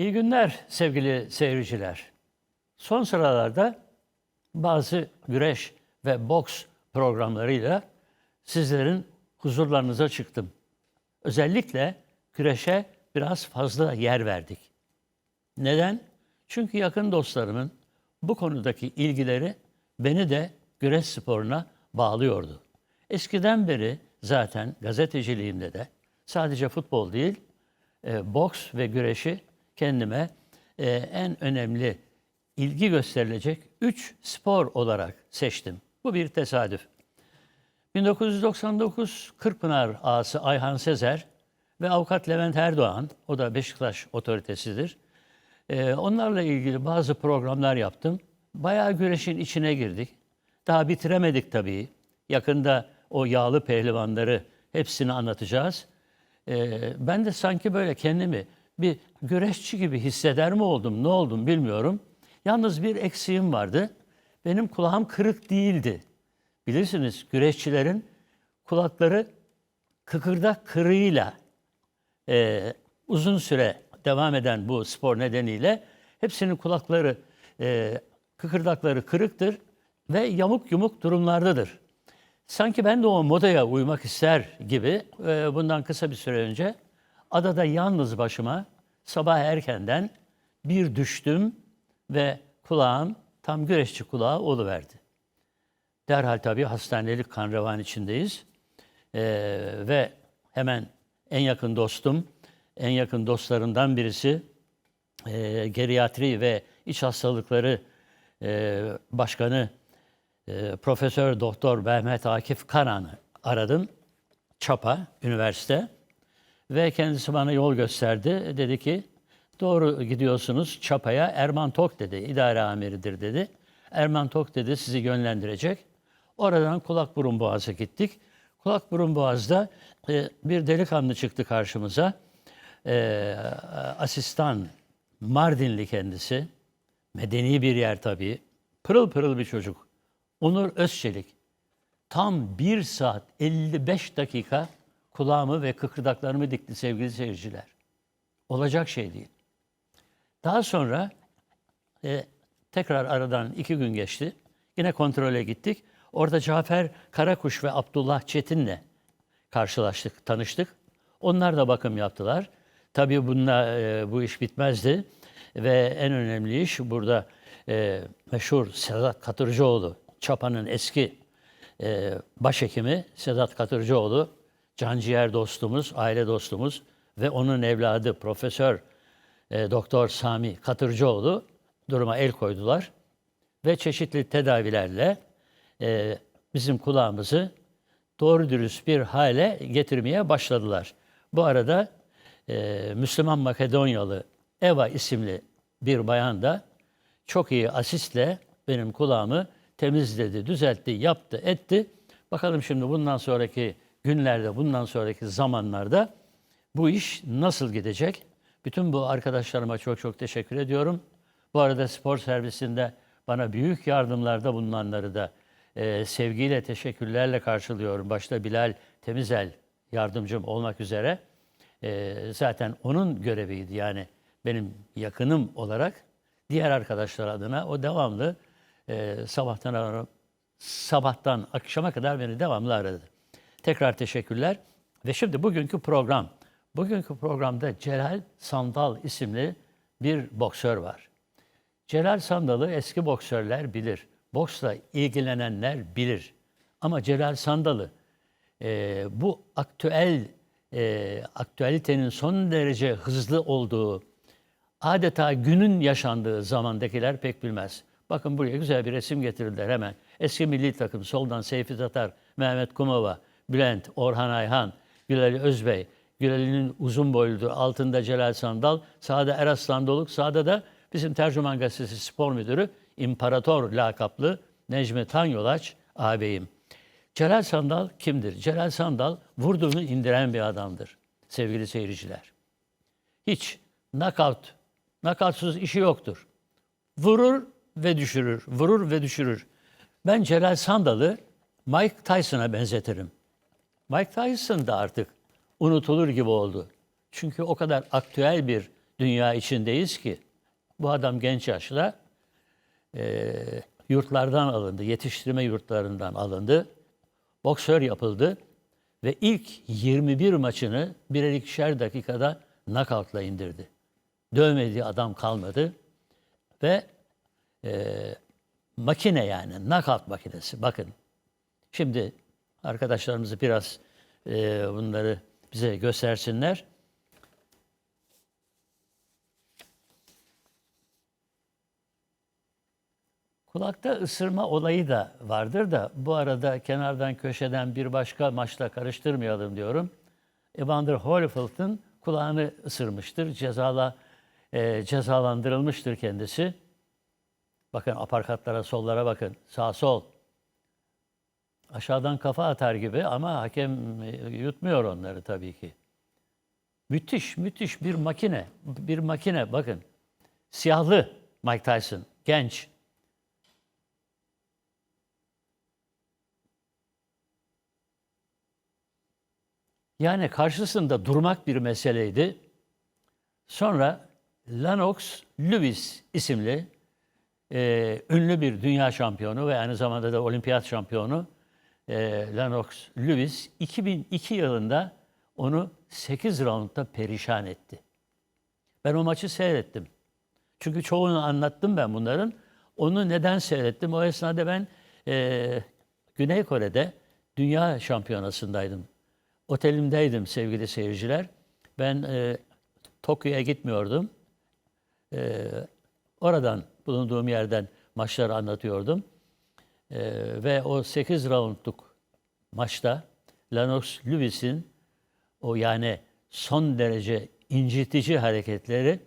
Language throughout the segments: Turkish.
İyi günler sevgili seyirciler. Son sıralarda bazı güreş ve boks programlarıyla sizlerin huzurlarınıza çıktım. Özellikle güreşe biraz fazla yer verdik. Neden? Çünkü yakın dostlarımın bu konudaki ilgileri beni de güreş sporuna bağlıyordu. Eskiden beri zaten gazeteciliğimde de sadece futbol değil, e, boks ve güreşi kendime e, en önemli ilgi gösterilecek üç spor olarak seçtim. Bu bir tesadüf. 1999 Kırkpınar ağası Ayhan Sezer ve avukat Levent Erdoğan, o da Beşiktaş otoritesidir. Ee, onlarla ilgili bazı programlar yaptım. Bayağı güreşin içine girdik. Daha bitiremedik tabii. Yakında o yağlı pehlivanları hepsini anlatacağız. Ee, ben de sanki böyle kendimi bir güreşçi gibi hisseder mi oldum, ne oldum bilmiyorum. Yalnız bir eksiğim vardı. Benim kulağım kırık değildi. Bilirsiniz güreşçilerin kulakları kıkırdak kırığıyla e, uzun süre devam eden bu spor nedeniyle hepsinin kulakları, e, kıkırdakları kırıktır ve yamuk yumuk durumlardadır. Sanki ben de o modaya uymak ister gibi e, bundan kısa bir süre önce adada yalnız başıma sabah erkenden bir düştüm ve kulağım tam güreşçi kulağı oluverdi. Derhal tabii hastanelik kan revan içindeyiz. Ee, ve hemen en yakın dostum, en yakın dostlarından birisi e, geriatri ve iç hastalıkları e, başkanı e, Profesör Doktor Mehmet Akif Karan'ı aradım. Çapa Üniversite ve kendisi bana yol gösterdi. Dedi ki doğru gidiyorsunuz Çapa'ya Erman Tok dedi. idare amiridir dedi. Erman Tok dedi sizi yönlendirecek. Oradan kulak burun boğaza gittik. Kulak burun boğazda e, bir delikanlı çıktı karşımıza. E, asistan Mardinli kendisi. Medeni bir yer tabii. Pırıl pırıl bir çocuk. Onur Özçelik. Tam 1 saat 55 dakika kulağımı ve kıkırdaklarımı dikti sevgili seyirciler. Olacak şey değil. Daha sonra e, tekrar aradan iki gün geçti. Yine kontrole gittik. Orada Cafer Karakuş ve Abdullah Çetin'le karşılaştık, tanıştık. Onlar da bakım yaptılar. Tabii bununla e, bu iş bitmezdi. Ve en önemli iş burada e, meşhur Sedat Katırcıoğlu, Çapa'nın eski e, başhekimi Sedat Katırcıoğlu, canciğer dostumuz, aile dostumuz ve onun evladı Profesör e, Doktor Sami Katırcıoğlu duruma el koydular ve çeşitli tedavilerle e, bizim kulağımızı doğru dürüst bir hale getirmeye başladılar. Bu arada e, Müslüman Makedonyalı Eva isimli bir bayan da çok iyi asistle benim kulağımı temizledi, düzeltti, yaptı, etti. Bakalım şimdi bundan sonraki günlerde, bundan sonraki zamanlarda bu iş nasıl gidecek? Bütün bu arkadaşlarıma çok çok teşekkür ediyorum. Bu arada spor servisinde bana büyük yardımlarda bulunanları da e, sevgiyle, teşekkürlerle karşılıyorum. Başta Bilal Temizel yardımcım olmak üzere. E, zaten onun göreviydi yani benim yakınım olarak diğer arkadaşlar adına o devamlı e, sabahtan sabahtan akşama kadar beni devamlı aradı. Tekrar teşekkürler. Ve şimdi bugünkü program. Bugünkü programda Celal Sandal isimli bir boksör var. Celal Sandal'ı eski boksörler bilir. Boksla ilgilenenler bilir. Ama Celal Sandal'ı e, bu aktüel e, aktüelitenin son derece hızlı olduğu, adeta günün yaşandığı zamandakiler pek bilmez. Bakın buraya güzel bir resim getirdiler hemen. Eski milli takım soldan Seyfi Tatar, Mehmet Kumova, Bülent, Orhan Ayhan, Gülali Özbey. Gülali'nin uzun boyludur. Altında Celal Sandal, sağda Eraslan Doluk, sağda da bizim Tercüman Gazetesi spor müdürü İmparator lakaplı Necmi Tanyolaç ağabeyim. Celal Sandal kimdir? Celal Sandal vurduğunu indiren bir adamdır sevgili seyirciler. Hiç knockout, knockout'suz işi yoktur. Vurur ve düşürür, vurur ve düşürür. Ben Celal Sandal'ı Mike Tyson'a benzetirim. Mike Tyson da artık unutulur gibi oldu. Çünkü o kadar aktüel bir dünya içindeyiz ki bu adam genç yaşta e, yurtlardan alındı, yetiştirme yurtlarından alındı. Boksör yapıldı ve ilk 21 maçını birer ikişer dakikada knockoutla indirdi. Dövmediği adam kalmadı ve e, makine yani knockout makinesi bakın. Şimdi arkadaşlarımızı biraz e, bunları bize göstersinler. Kulakta ısırma olayı da vardır da bu arada kenardan köşeden bir başka maçla karıştırmayalım diyorum. Evander Holyfield'ın kulağını ısırmıştır. Cezala, e, cezalandırılmıştır kendisi. Bakın aparkatlara, sollara bakın. Sağ sol. Aşağıdan kafa atar gibi ama hakem e, yutmuyor onları tabii ki. Müthiş, müthiş bir makine. Bir makine bakın. Siyahlı Mike Tyson, genç. Yani karşısında durmak bir meseleydi. Sonra Lennox Lewis isimli e, ünlü bir dünya şampiyonu ve aynı zamanda da olimpiyat şampiyonu e, Lennox Lewis 2002 yılında onu 8 roundda perişan etti. Ben o maçı seyrettim. Çünkü çoğunu anlattım ben bunların. Onu neden seyrettim? O esnada ben e, Güney Kore'de dünya şampiyonasındaydım. Otelimdeydim sevgili seyirciler. Ben e, Tokyo'ya gitmiyordum. E, oradan bulunduğum yerden maçları anlatıyordum. E, ve o 8 roundluk maçta Lennox Lewis'in o yani son derece incitici hareketleri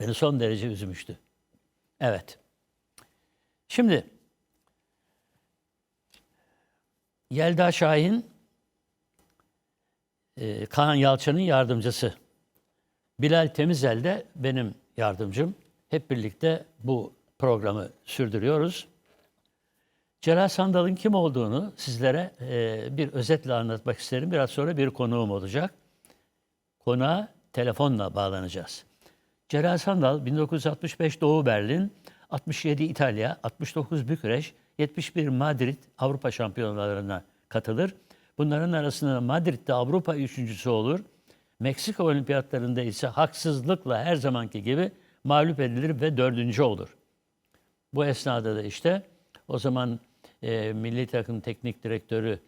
beni son derece üzmüştü. Evet. Şimdi Yelda Şahin e, Kaan Yalçın'ın yardımcısı. Bilal Temizel de benim yardımcım. Hep birlikte bu programı sürdürüyoruz. Celal Sandal'ın kim olduğunu sizlere e, bir özetle anlatmak isterim. Biraz sonra bir konuğum olacak. Konuğa telefonla bağlanacağız. Celal Sandal 1965 Doğu Berlin, 67 İtalya, 69 Bükreş, 71 Madrid Avrupa şampiyonalarına katılır. Bunların arasında Madrid'de Avrupa üçüncüsü olur. Meksika olimpiyatlarında ise haksızlıkla her zamanki gibi mağlup edilir ve dördüncü olur. Bu esnada da işte o zaman e, milli takım teknik direktörü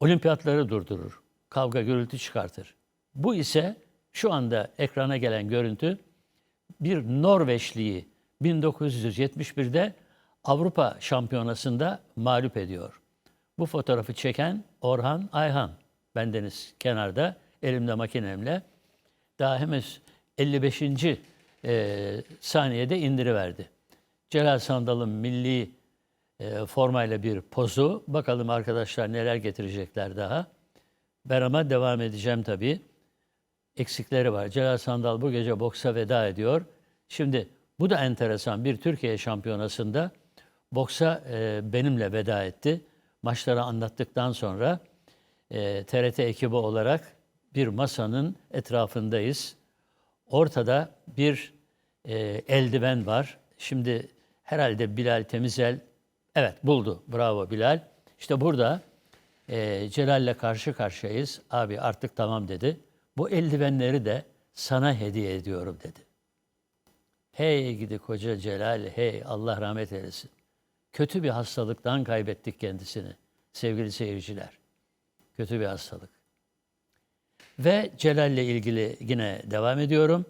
olimpiyatları durdurur. Kavga gürültü çıkartır. Bu ise şu anda ekrana gelen görüntü bir Norveçliyi 1971'de Avrupa Şampiyonası'nda mağlup ediyor. Bu fotoğrafı çeken Orhan Ayhan. Bendeniz kenarda elimde makinemle daha henüz 55. E, saniyede indiriverdi. Celal Sandal'ın milli e, formayla bir pozu. Bakalım arkadaşlar neler getirecekler daha. Ben ama devam edeceğim tabii. Eksikleri var. Celal Sandal bu gece boksa veda ediyor. Şimdi bu da enteresan. Bir Türkiye şampiyonasında boksa e, benimle veda etti. Maçları anlattıktan sonra e, TRT ekibi olarak bir masanın etrafındayız. Ortada bir e, eldiven var. Şimdi herhalde Bilal Temizel, evet buldu, bravo Bilal. İşte burada e, Celal'le karşı karşıyayız. Abi artık tamam dedi. Bu eldivenleri de sana hediye ediyorum dedi. Hey gidi koca Celal, hey Allah rahmet eylesin. Kötü bir hastalıktan kaybettik kendisini sevgili seyirciler. Kötü bir hastalık. Ve Celal'le ilgili yine devam ediyorum.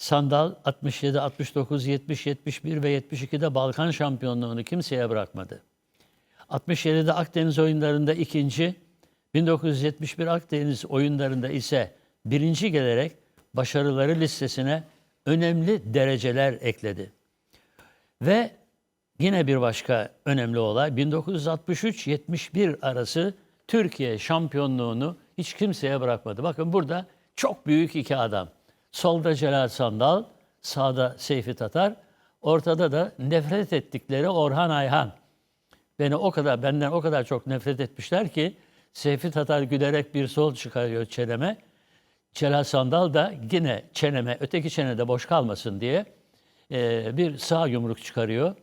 Sandal 67, 69, 70, 71 ve 72'de Balkan şampiyonluğunu kimseye bırakmadı. 67'de Akdeniz oyunlarında ikinci, 1971 Akdeniz oyunlarında ise birinci gelerek başarıları listesine önemli dereceler ekledi. Ve yine bir başka önemli olay 1963-71 arası Türkiye şampiyonluğunu hiç kimseye bırakmadı. Bakın burada çok büyük iki adam. Solda Celal Sandal, sağda Seyfi Tatar, ortada da nefret ettikleri Orhan Ayhan. Beni o kadar benden o kadar çok nefret etmişler ki Seyfi Tatar gülerek bir sol çıkarıyor çeneme. Celal Sandal da yine çeneme, öteki çenede boş kalmasın diye e, bir sağ yumruk çıkarıyor.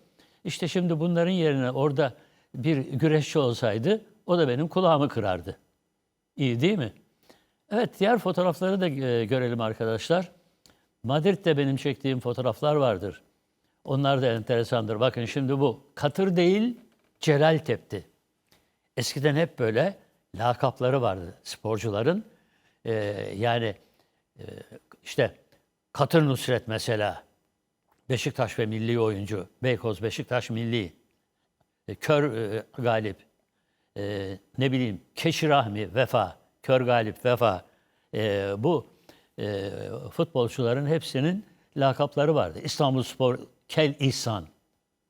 İşte şimdi bunların yerine orada bir güreşçi olsaydı o da benim kulağımı kırardı. İyi değil mi? Evet diğer fotoğrafları da e, görelim arkadaşlar. Madrid'de benim çektiğim fotoğraflar vardır. Onlar da enteresandır. Bakın şimdi bu katır değil Celal tepti. Eskiden hep böyle lakapları vardı sporcuların. Ee, yani e, işte Katır Nusret mesela Beşiktaş ve milli oyuncu. Beykoz Beşiktaş milli. E, Kör e, Galip. E, ne bileyim Keşi Rahmi Vefa. Kör Galip Vefa. E, bu e, futbolcuların hepsinin lakapları vardı. İstanbul Spor Kel İhsan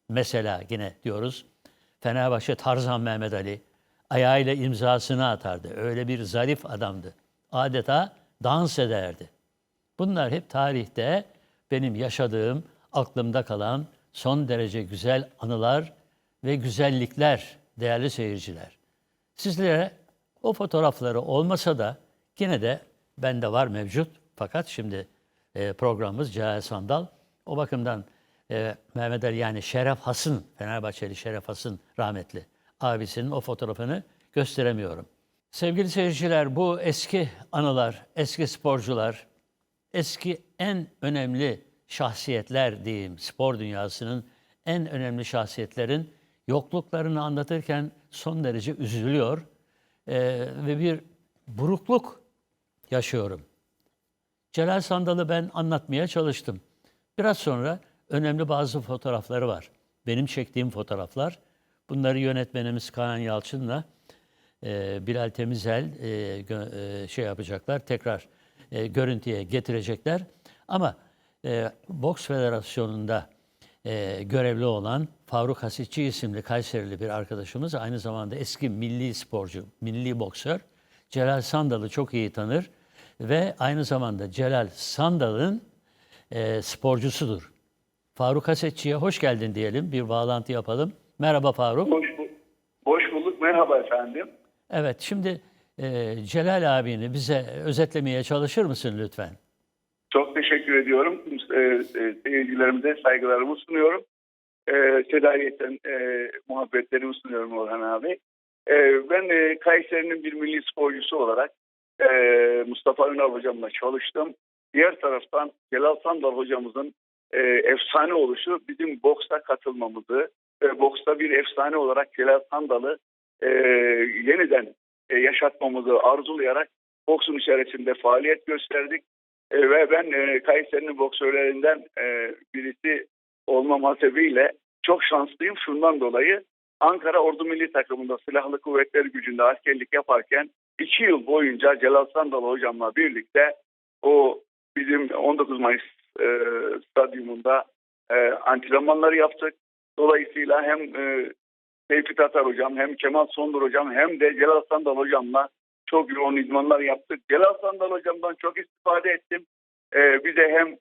mesela yine diyoruz. Fenerbahçe Tarzan Mehmet Ali ayağıyla imzasını atardı. Öyle bir zarif adamdı. Adeta dans ederdi. Bunlar hep tarihte benim yaşadığım, aklımda kalan son derece güzel anılar ve güzellikler değerli seyirciler. Sizlere o fotoğrafları olmasa da yine de bende var mevcut. Fakat şimdi e, programımız Cahil Sandal. O bakımdan e, Mehmet Ali yani Şeref Hasın, Fenerbahçeli Şeref Hasın rahmetli abisinin o fotoğrafını gösteremiyorum. Sevgili seyirciler bu eski anılar, eski sporcular, eski en önemli şahsiyetler diyeyim spor dünyasının en önemli şahsiyetlerin yokluklarını anlatırken son derece üzülüyor Ee, ve bir burukluk yaşıyorum. Celal Sandal'ı ben anlatmaya çalıştım. Biraz sonra önemli bazı fotoğrafları var. Benim çektiğim fotoğraflar. Bunları yönetmenimiz Kaan Yalçın'la e, Bilal Temizel e, gö- e, şey yapacaklar, tekrar e, görüntüye getirecekler. Ama e, Boks Federasyonu'nda e, görevli olan Faruk Hasitçi isimli Kayserili bir arkadaşımız aynı zamanda eski milli sporcu, milli boksör. Celal Sandal'ı çok iyi tanır ve aynı zamanda Celal Sandal'ın e, sporcusudur. Faruk Hasitçi'ye hoş geldin diyelim, bir bağlantı yapalım. Merhaba Faruk. Hoş, bu- hoş bulduk. Merhaba efendim. Evet, şimdi e, Celal abini bize özetlemeye çalışır mısın lütfen? Çok teşekkür ediyorum. E, e, seyircilerimize saygılarımı sunuyorum. E, e, muhabbetlerimi sunuyorum Orhan abi. E, ben e, Kayseri'nin bir milli sporcusu olarak e, Mustafa Ünal hocamla çalıştım. Diğer taraftan Celal Sandal hocamızın e, efsane oluşu bizim boksta katılmamızı ve boksta bir efsane olarak Celal Sandal'ı e, yeniden e, yaşatmamızı arzulayarak boksun içerisinde faaliyet gösterdik. E, ve ben e, Kayseri'nin boksörlerinden e, birisi olmam hasebiyle çok şanslıyım. Şundan dolayı Ankara Ordu Milli Takımında Silahlı Kuvvetler Gücü'nde askerlik yaparken iki yıl boyunca Celal Sandal hocamla birlikte o bizim 19 Mayıs e, stadyumunda e, antrenmanları yaptık. Dolayısıyla hem e, Seyfi Tatar hocam hem Kemal Sondur hocam hem de Celal Sandal hocamla çok yoğun idmanlar yaptık. Celal Sandal hocamdan çok istifade ettim. Ee, bize hem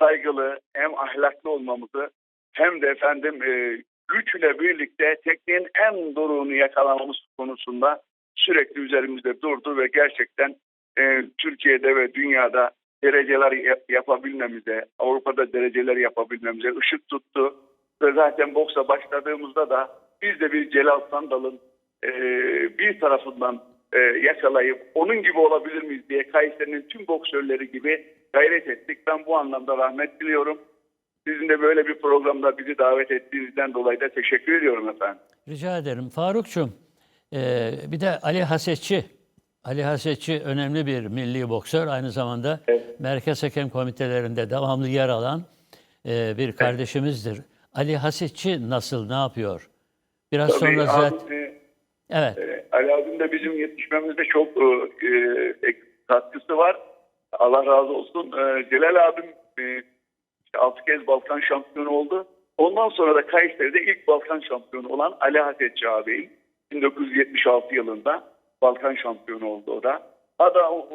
saygılı hem ahlaklı olmamızı hem de efendim e, güçle birlikte tekniğin en doruğunu yakalamamız konusunda sürekli üzerimizde durdu ve gerçekten e, Türkiye'de ve dünyada dereceler yap- yapabilmemize, Avrupa'da dereceler yapabilmemize ışık tuttu. Ve zaten boksa başladığımızda da biz de bir Celal Sandal'ın e, bir tarafından e, yakalayıp onun gibi olabilir miyiz diye Kayseri'nin tüm boksörleri gibi gayret ettik. Ben bu anlamda rahmet diliyorum. Sizin de böyle bir programda bizi davet ettiğinizden dolayı da teşekkür ediyorum efendim. Rica ederim. Farukçum, e, bir de Ali Hasetçi. Ali Hasetçi önemli bir milli boksör. Aynı zamanda Evet. Merkez Hakem Komitelerinde devamlı yer alan e, bir kardeşimizdir. Ali Hasetçi nasıl, ne yapıyor? Biraz sonra Tabii zaten... abi, e, Evet, e, De bizim yetişmemizde çok e, e, katkısı var. Allah razı olsun. E, Celal abim e, işte altı kez Balkan şampiyonu oldu. Ondan sonra da Kayseri'de ilk Balkan şampiyonu olan Ali Hasetçi ağabeyim. 1976 yılında Balkan şampiyonu oldu o da. Ada o,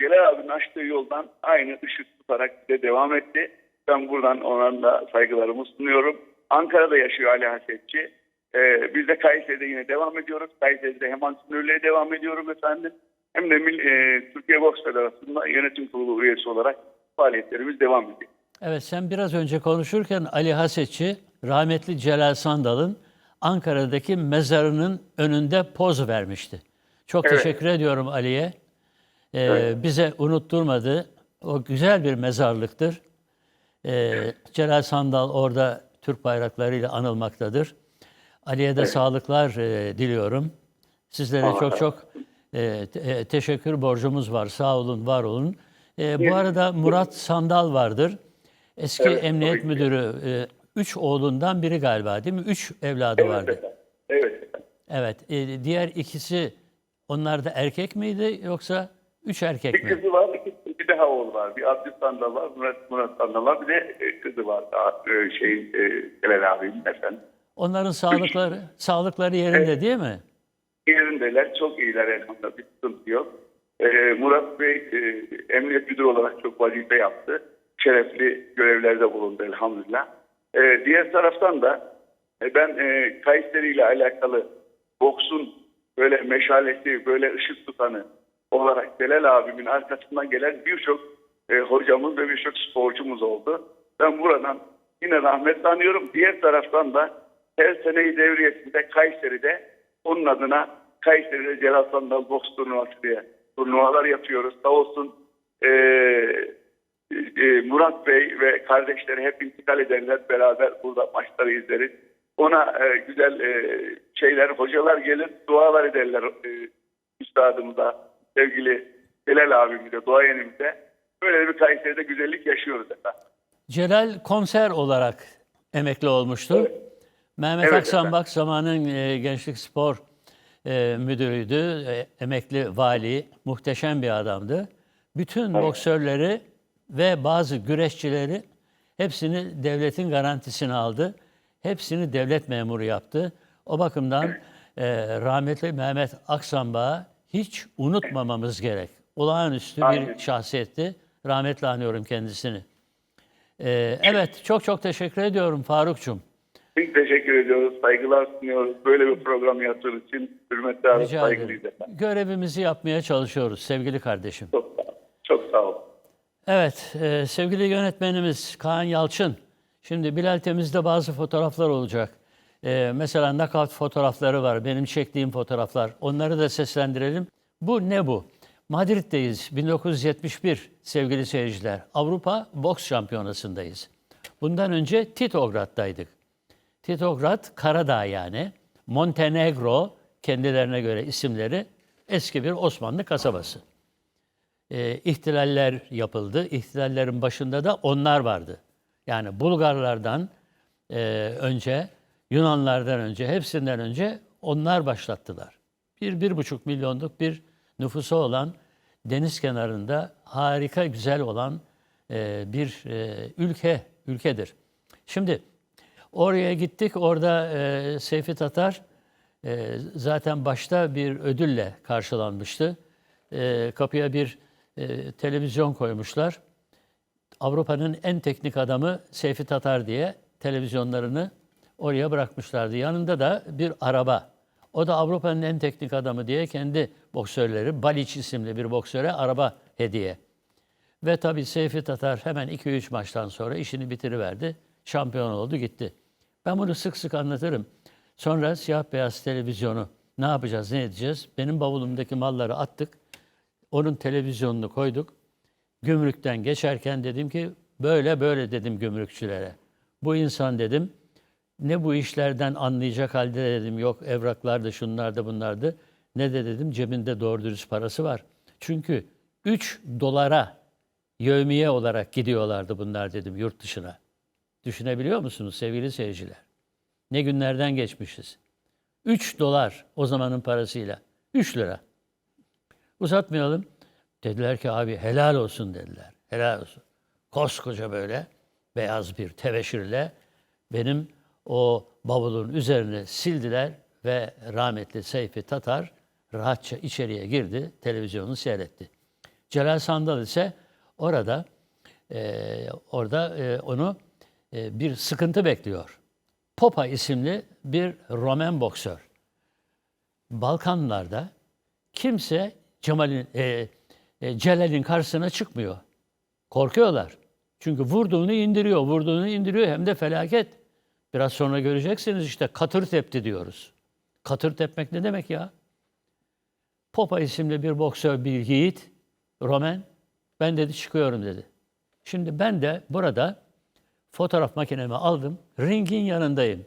Celal abinin açtığı yoldan aynı ışık tutarak bize devam etti. Ben buradan ona da saygılarımı sunuyorum. Ankara'da yaşıyor Ali Hasetçi. Ee, biz de Kayseri'de yine devam ediyoruz. Kayseri'de hem antrenörlüğe devam ediyorum efendim. hem de e, Türkiye Boks Federasyonu'nda yönetim kurulu üyesi olarak faaliyetlerimiz devam ediyor. Evet sen biraz önce konuşurken Ali Hasetçi rahmetli Celal Sandal'ın Ankara'daki mezarının önünde poz vermişti. Çok Evet. teşekkür ediyorum Ali'ye. Ee, Bize unutturmadı. O güzel bir mezarlıktır. Ee, Celal Sandal orada Türk bayraklarıyla anılmaktadır. Ali'ye de sağlıklar e, diliyorum. Sizlere çok çok e, te- e, teşekkür borcumuz var. Sağ olun, var olun. E, bu arada Murat Sandal vardır. Eski Evet, emniyet müdürü. e, üç oğlundan biri galiba değil mi? Üç evladı vardı. efendim. Evet. Evet. e, diğer ikisi onlar da erkek miydi yoksa üç erkek Bir mi? kızı var, bir, bir daha oğlu var. Bir Abdü Sandal var, Murat, Murat Sandal var. Bir de e, kızı var. Daha, e, şey, e, Celal abinin efendim. Onların sağlıkları sağlıkları yerinde değil mi? Yerindeler, çok iyiler elhamdülillah. Bir sıkıntı yok. E, Murat Bey e, emniyet müdürü olarak çok vazife yaptı. Şerefli görevlerde bulundu elhamdülillah. E, diğer taraftan da e, ben e, Kayseri ile alakalı boksun böyle meşalesi, böyle ışık tutanı olarak Celal abimin arkasından gelen birçok e, hocamız ve birçok sporcumuz oldu. Ben buradan yine rahmetle anıyorum. Diğer taraftan da her seneyi devriyesinde Kayseri'de onun adına Kayseri'de Celal Sandal boks turnuvası diye turnuvalar yapıyoruz. Sağ olsun e, e, Murat Bey ve kardeşleri hep intikal ederler. Beraber burada maçları izleriz. Ona e, güzel e, şeyler, hocalar gelir, dualar ederler e, üstadımıza, sevgili Celal abimize, duayenimize. Böyle bir Kayseri'de güzellik yaşıyoruz efendim. Celal komiser olarak emekli olmuştu. Mehmet Evet, Aksanbak zamanın e, Gençlik Spor e, müdürüydü. E, emekli vali, muhteşem bir adamdı. Bütün boksörleri ve bazı güreşçileri hepsini devletin garantisine aldı. Hepsini devlet memuru yaptı. O bakımdan e, rahmetli Mehmet Aksanbak'ı hiç unutmamamız gerek. Olağanüstü bir Aynen. şahsiyetti. Rahmetle anıyorum kendisini. Ee, evet, çok çok teşekkür ediyorum Farukçum. Biz teşekkür ediyoruz, saygılar sunuyoruz. Böyle bir program yaptığınız için hürmetli Rica saygılıyız ederim. efendim. Görevimizi yapmaya çalışıyoruz sevgili kardeşim. Çok sağ olun. Çok sağ olun. Evet, e, sevgili yönetmenimiz Kaan Yalçın. Şimdi Bilal Temiz'de bazı fotoğraflar olacak. E, mesela knockout fotoğrafları var, benim çektiğim fotoğraflar. Onları da seslendirelim. Bu ne bu? Madrid'deyiz, 1971 sevgili seyirciler. Avrupa Boks Şampiyonası'ndayız. Bundan önce Titograd'daydık. Titograd, Karadağ yani. Montenegro, kendilerine göre isimleri eski bir Osmanlı kasabası. E, ihtilaller yapıldı. İhtilallerin başında da onlar vardı. Yani Bulgarlardan e, önce, Yunanlardan önce, hepsinden önce onlar başlattılar. Bir, bir buçuk milyonluk bir nüfusu olan, deniz kenarında harika güzel olan e, bir e, ülke, ülkedir. Şimdi oraya gittik, orada e, Seyfi Tatar e, zaten başta bir ödülle karşılanmıştı. E, kapıya bir e, televizyon koymuşlar. Avrupa'nın en teknik adamı Seyfi Tatar diye televizyonlarını oraya bırakmışlardı. Yanında da bir araba. O da Avrupa'nın en teknik adamı diye kendi boksörleri, Baliç isimli bir boksöre araba hediye. Ve tabii Seyfi Tatar hemen 2-3 maçtan sonra işini bitiriverdi. Şampiyon oldu gitti. Ben bunu sık sık anlatırım. Sonra siyah beyaz televizyonu ne yapacağız, ne edeceğiz? Benim bavulumdaki malları attık. Onun televizyonunu koyduk. Gümrükten geçerken dedim ki böyle böyle dedim gümrükçülere. Bu insan dedim ne bu işlerden anlayacak halde dedim yok evraklarda şunlarda bunlardı. Ne de dedim cebinde doğru dürüst parası var. Çünkü 3 dolara yevmiye olarak gidiyorlardı bunlar dedim yurt dışına. Düşünebiliyor musunuz sevgili seyirciler? Ne günlerden geçmişiz. 3 dolar o zamanın parasıyla. 3 lira. Uzatmayalım. Dediler ki abi helal olsun dediler. Helal olsun. Koskoca böyle beyaz bir tebeşirle benim o bavulun üzerine sildiler ve rahmetli Seyfi Tatar rahatça içeriye girdi, televizyonu seyretti. Celal Sandal ise orada e, orada e, onu bir sıkıntı bekliyor. Popa isimli bir Romen boksör. Balkanlarda kimse Cemal'in, e, e, Celal'in karşısına çıkmıyor. Korkuyorlar. Çünkü vurduğunu indiriyor, vurduğunu indiriyor hem de felaket. Biraz sonra göreceksiniz işte katır tepti diyoruz. Katır tepmek ne demek ya? Popa isimli bir boksör, bir yiğit, Roman, ben dedi çıkıyorum dedi. Şimdi ben de burada fotoğraf makinemi aldım, ringin yanındayım.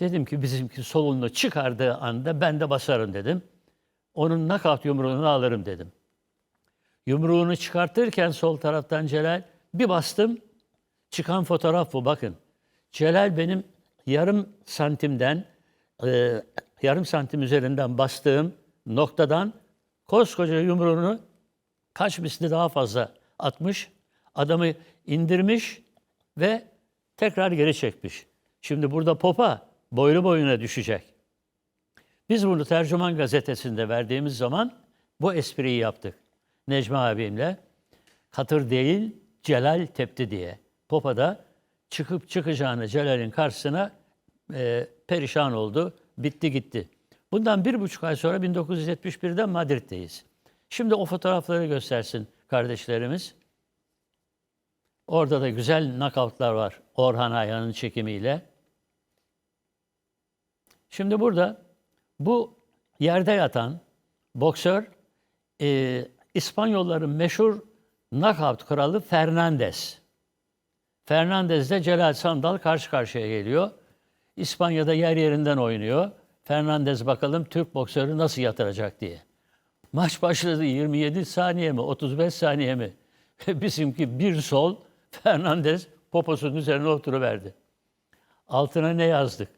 Dedim ki bizimki solunu çıkardığı anda ben de basarım dedim. Onun nakavt yumruğunu alırım dedim. Yumruğunu çıkartırken sol taraftan Celal bir bastım. Çıkan fotoğraf bu bakın. Celal benim yarım santimden e, yarım santim üzerinden bastığım noktadan koskoca yumruğunu kaç misli daha fazla atmış. Adamı indirmiş ve tekrar geri çekmiş. Şimdi burada popa boylu boyuna düşecek. Biz bunu Tercüman Gazetesi'nde verdiğimiz zaman bu espriyi yaptık. Necmi abimle katır değil Celal tepti diye. Popa da çıkıp çıkacağını Celal'in karşısına e, perişan oldu. Bitti gitti. Bundan bir buçuk ay sonra 1971'de Madrid'deyiz. Şimdi o fotoğrafları göstersin kardeşlerimiz. Orada da güzel knockoutlar var Orhan Ayhan'ın çekimiyle. Şimdi burada bu yerde yatan boksör e, İspanyolların meşhur knockout kralı Fernandez. Fernandez ile Celal Sandal karşı karşıya geliyor. İspanya'da yer yerinden oynuyor. Fernandez bakalım Türk boksörü nasıl yatıracak diye. Maç başladı 27 saniye mi 35 saniye mi? Bizimki bir sol Fernandez poposunun üzerine oturuverdi. Altına ne yazdık?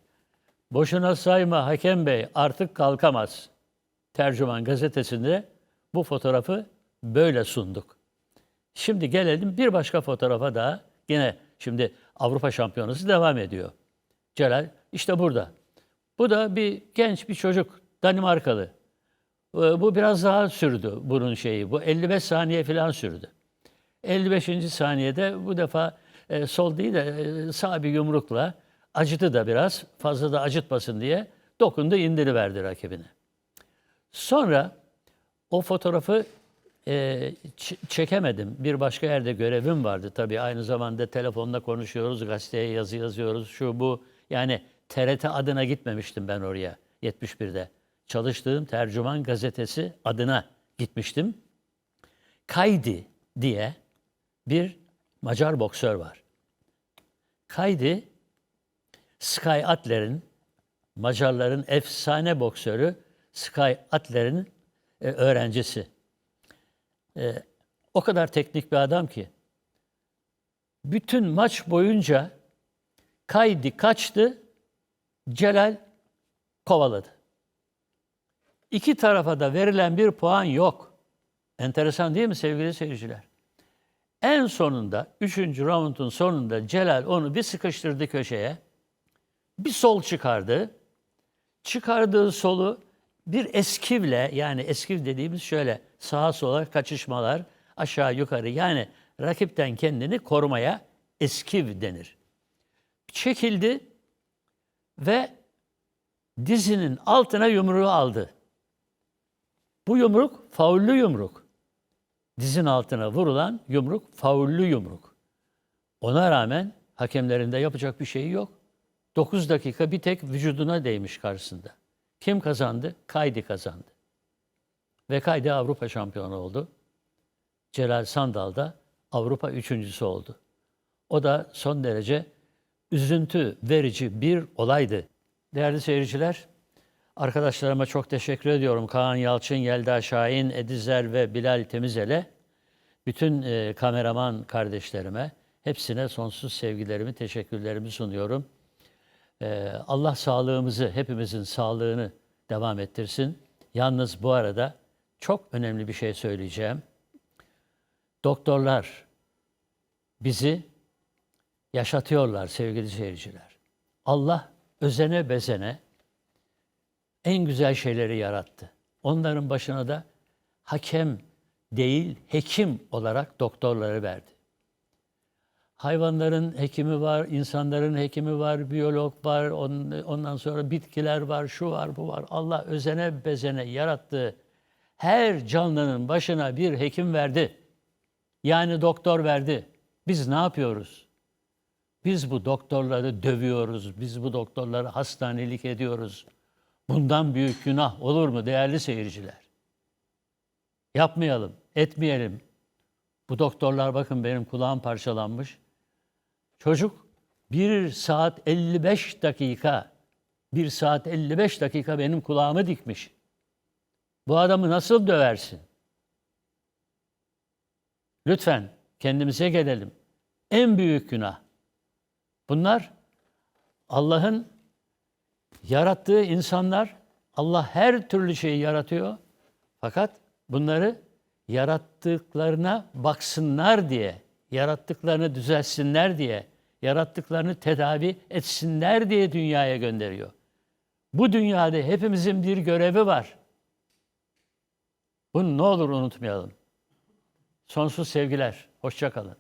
Boşuna sayma hakem bey artık kalkamaz. Tercüman gazetesinde bu fotoğrafı böyle sunduk. Şimdi gelelim bir başka fotoğrafa daha. Yine şimdi Avrupa Şampiyonası devam ediyor. Celal işte burada. Bu da bir genç bir çocuk Danimarkalı. Ee, Bu biraz daha sürdü bunun şeyi. Bu 55 saniye falan sürdü. 55. saniyede bu defa e, sol değil de e, sağ bir yumrukla acıdı da biraz. Fazla da acıtmasın diye dokundu indiriverdi rakibine. Sonra o fotoğrafı e, çekemedim. Bir başka yerde görevim vardı tabii. Aynı zamanda telefonla konuşuyoruz, gazeteye yazı yazıyoruz, şu bu. Yani TRT adına gitmemiştim ben oraya 71'de. Çalıştığım Tercüman Gazetesi adına gitmiştim. Kaydi diye bir Macar boksör var. Kaydi Sky Adler'in Macarların efsane boksörü Sky Adler'in e, öğrencisi. E, o kadar teknik bir adam ki bütün maç boyunca Kaydi kaçtı, Celal kovaladı. İki tarafa da verilen bir puan yok. Enteresan değil mi sevgili seyirciler? En sonunda, üçüncü roundun sonunda Celal onu bir sıkıştırdı köşeye. Bir sol çıkardı. Çıkardığı solu bir eskivle yani eskiv dediğimiz şöyle sağa sola kaçışmalar aşağı yukarı yani rakipten kendini korumaya eskiv denir. Çekildi ve dizinin altına yumruğu aldı. Bu yumruk faullü yumruk. Dizin altına vurulan yumruk faullü yumruk. Ona rağmen hakemlerinde yapacak bir şeyi yok. 9 dakika bir tek vücuduna değmiş karşısında. Kim kazandı? Kaydi kazandı. Ve Kaydi Avrupa şampiyonu oldu. Celal Sandal da Avrupa üçüncüsü oldu. O da son derece üzüntü verici bir olaydı. Değerli seyirciler, arkadaşlarıma çok teşekkür ediyorum. Kaan Yalçın, Yelda Şahin, Edizer ve Bilal Temizel'e, bütün e, kameraman kardeşlerime, hepsine sonsuz sevgilerimi, teşekkürlerimi sunuyorum. Ee, Allah sağlığımızı, hepimizin sağlığını devam ettirsin. Yalnız bu arada çok önemli bir şey söyleyeceğim. Doktorlar bizi yaşatıyorlar sevgili seyirciler. Allah özene bezene en güzel şeyleri yarattı. Onların başına da hakem değil, hekim olarak doktorları verdi. Hayvanların hekimi var, insanların hekimi var, biyolog var, on- ondan sonra bitkiler var, şu var, bu var. Allah özene bezene yarattığı her canlının başına bir hekim verdi. Yani doktor verdi. Biz ne yapıyoruz? Biz bu doktorları dövüyoruz. Biz bu doktorları hastanelik ediyoruz. Bundan büyük günah olur mu değerli seyirciler? Yapmayalım, etmeyelim. Bu doktorlar bakın benim kulağım parçalanmış. Çocuk 1 saat 55 dakika, 1 saat 55 dakika benim kulağımı dikmiş. Bu adamı nasıl döversin? Lütfen kendimize gelelim. En büyük günah. Bunlar Allah'ın yarattığı insanlar. Allah her türlü şeyi yaratıyor. Fakat bunları yarattıklarına baksınlar diye, yarattıklarını düzelsinler diye, yarattıklarını tedavi etsinler diye dünyaya gönderiyor. Bu dünyada hepimizin bir görevi var. Bunu ne olur unutmayalım. Sonsuz sevgiler. Hoşça kalın.